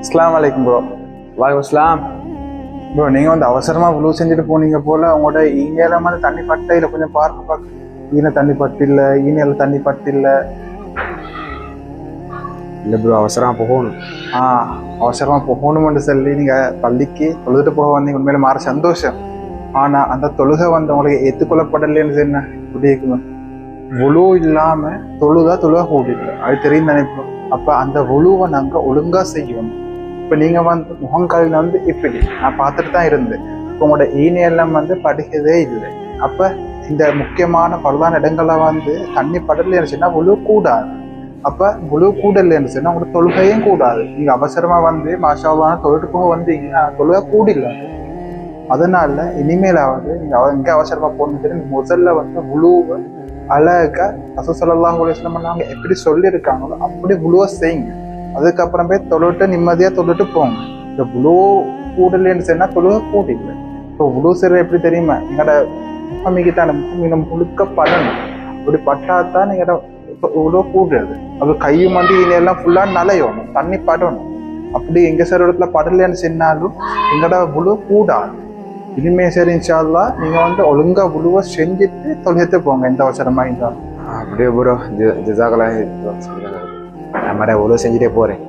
அஸ்லாம் வலைக்கும் ப்ரோ வாய்க்கும் இஸ்லாம் ப்ரோ நீங்கள் வந்து அவசரமாக ப்ளூ செஞ்சுட்டு போனீங்க போல் உங்களோட ஈனேல மாதிரி தண்ணி பட்டையில் கொஞ்சம் பார்க்க பார்க்க ஈன தண்ணி பட்டு இல்லை ஈனேல தண்ணி பட்டு இல்லை. இல்லை ப்ரோ அவசரமாக போகணும். ஆ அவசரமாக போகணுமென்று சொல்லி நீங்கள் பள்ளிக்கு தொழுதுட்டு போக வந்தீங்க. உண்மையில மாற சந்தோஷம். ஆனால் அந்த தொழுகை வந்தவங்களுக்கு ஏற்றுக்கொள்ளப்படலைன்னு என்ன? புரியுக்குமா ஒழு இல்லாமல் தொழுதா தொழுக கூடில்லை அது தெரியும் நினைப்போம் அப்போ அந்த ஒழுவை நாங்கள் ஒழுங்காக செய்யணும். இப்போ நீங்கள் வந்து முகங்காலில் வந்து இப்படி நான் பார்த்துட்டு தான் இருந்தேன். இப்போ உங்களோட ஈனியெல்லாம் வந்து படிக்கதே இல்லை. அப்போ இந்த முக்கியமான பலதான இடங்களை வந்து தண்ணி படல இருந்துச்சுன்னா ஒழு கூடாது. அப்போ முழு கூடல இருந்துச்சுன்னா உங்களோட தொழுகையும் கூடாது. நீங்கள் அவசரமாக வந்து மாஷாவான தொழுக்கும் வந்தீங்க. வந்தீங்கன்னா தொழுகை கூடில்லை அதனால இனிமேலாவது நீங்கள் எங்கே அவசரமாக போகணுன்னு தெரியும் முதல்ல வந்து முழுவை அழகா ரசூசல்லாஹ் அலுவலம் நாங்க எப்படி சொல்லியிருக்காங்களோ அப்படி புழுவை செய்யுங்க. அதுக்கப்புறம் போய் தொழுட்டு நிம்மதியாக தொழுட்டு போங்க. இந்த புழு கூடலன்னு சொன்னால் தொழுக கூடில்லை இப்போ புழு செய்கிற எப்படி தெரியுமா? எங்களோட முகமிக்கிட்டான முகம் முழுக்க படணும். அப்படி பட்டாதான் எங்களோட உழவு கூடுறது அது கையும் வந்து இனியெல்லாம் ஃபுல்லாக நலையணும் தண்ணி படணும். அப்படி எங்கள் சார் இடத்துல படலைன்னு சொன்னாலும் எங்களோட புழு கூடாது. இனிமே சரி இன்ஷால்லா நீங்கள் வந்து ஒழுங்காக புழுவை செஞ்சுட்டு தொழிலத்தை போங்க எந்த அவசரமாக இருந்தாலும் அப்படியே ப்ரோ ஜிசாக்கெல்லாம் நம்ம மாதிரி செஞ்சுட்டே போகிறேன்